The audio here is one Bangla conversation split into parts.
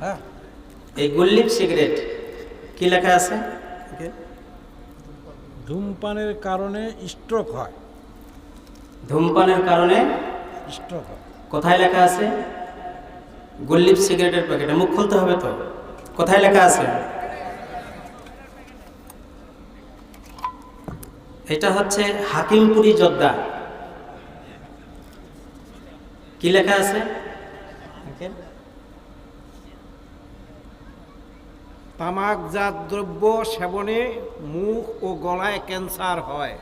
হ্যাঁ। এই গুল্লিপ সিগারেট কি লেখা আছে? ধূমপানের কারণে স্ট্রোক হয়। ধূমপানের কারণে স্ট্রোক হয়। কোথায় লেখা আছে? গুল্লিপ সিগারেটের প্যাকেটে মুখ খুলতে হবে তো। কোথায় লেখা আছে? এটা হচ্ছে হাকিমপুরি যোদ্ধা কি লেখা আছে? তামাকজাত দ্রব্য সেবনে মুখ ও গলায় ক্যান্সার হয়।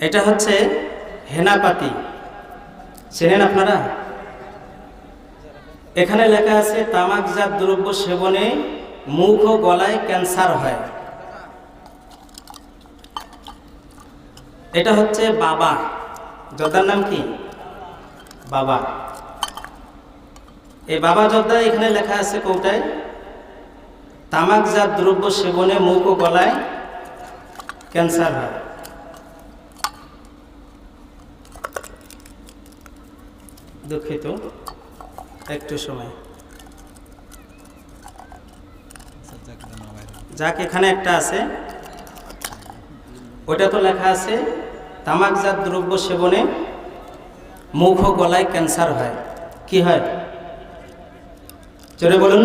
এটা হচ্ছে হেনাপাতি। চেনেন আপনারা? এখানে লেখা আছে তামাকজাত দ্রব্য সেবনে মুখ ও গলায় ক্যান্সার হয়। এটা হচ্ছে বাবা। যোদ্ধার নাম কি? বাবা। এই বাবা যোদ্ধা এখানে লেখা আছে কৌটায় তামাকজাত দ্রব্য সেবনে মুখ ও গলায় ক্যান্সার হয়। দুঃখিত, একটু সময়। যাক, এখানে একটা আছে। ওটা তো লেখা আছে, তামাকজাত দ্রব্য সেবনে মুখ ও গলায় ক্যান্সার হয়। কি হয়? জোরে বলুন।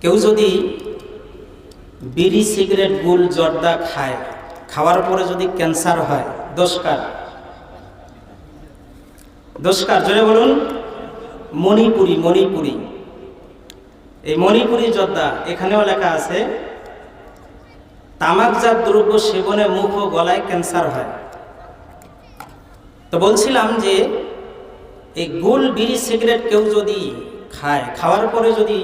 কেউ যদি বিড়ি, সিগারেট গুল জর্দা খায়, খাওয়ার পরে যদি ক্যান্সার হয় দোষকার দোষকার জোরে বলুন। মণিপুরি মণিপুরি। এই মণিপুরি যোদ্ধা এখানেও লেখা আছে তামাকজাত দ্রব্য সেবনে মুখ ও গলায় ক্যান্সার হয়। তো বলছিলাম যে এই গোল বিড়ি সিগারেট কেউ যদি খায়, খাওয়ার পরে যদি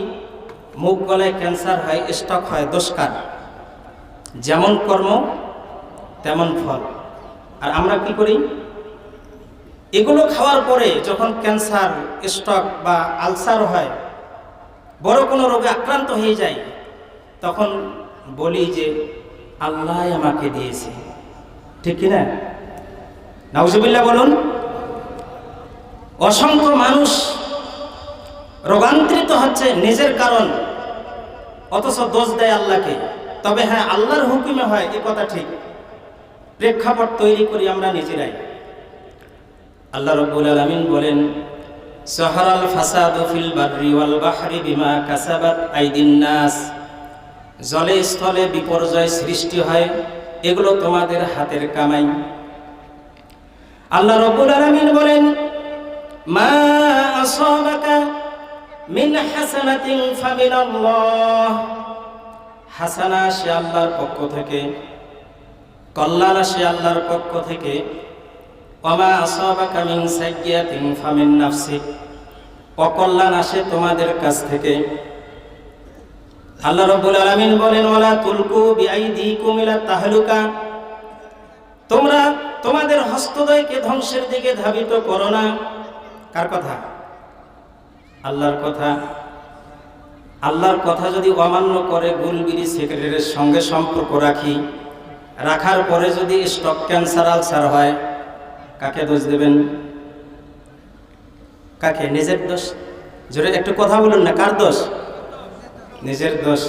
মুখ গলায় ক্যান্সার হয় স্টক হয়, দোষকার, যেমন কর্ম, তেমন ফল। আর আমরা কি করি? এগুলো খাওয়ার পরে যখন ক্যান্সার স্টক বা আলসার হয়, বড় কোনো রোগে আক্রান্ত হয়ে যায়, তখন বলি যে, আল্লাহ আমাকে দিয়েছে। ঠিক কিনা নাউজুবিল্লাহ বলুন অসংখ্য মানুষ রোগান্তরিত হচ্ছে নিজের কারণ, অথচ দোষ দেয় আল্লাহকে। তবে হ্যাঁ আল্লাহর হুকুমে হয়, এ কথা ঠিক। প্রেক্ষাপট তৈরি করি আমরা নিজেরাই। আল্লাহ রব্বুল আলামিন বলেন, সহারাল ফাসাদু ফিল বাররি ওয়াল বাহরি বিমা কাসাবাত আইদিন নাস। জলে স্থলে বিপর্যয় সৃষ্টি হয়, এগুলো তোমাদের হাতের কামাই। আল্লাহ রব্বুল আলামিন বলেন মা আসাবাকা মিন হাসানাতিন ফামিনাল্লাহ। হাসানা সে আল্লাহর পক্ষ থেকে, কল্যাণ সে আল্লাহর পক্ষ থেকে। ওমা আসাবাকা মিন সাইয়্যাতিন ফামিন নাফসিক অকল্যাণ আসে তোমাদের কাছ থেকে। আল্লাহ রাব্বুল আলামিন বলেন, ওয়ালা তুলকু বিআইদিকুম ইলা তাহলুকা। তোমরা তোমাদের হস্তদয়কে ধ্বংসের দিকে ধাবিত করো না। কার কথা? আল্লাহর কথা। আল্লাহর কথা যদি অমান্য করে গুলবিরি সেক্রেটারির সঙ্গে সম্পর্ক রাখি, রাখার পরে যদি স্টক ক্যান্সার আলসার হয়, কাকে দোষ দেবেন? কাকে? নিজের দোষ? জোরে একটু কথা বলুন না, কার দোষ? নিজের দোষ।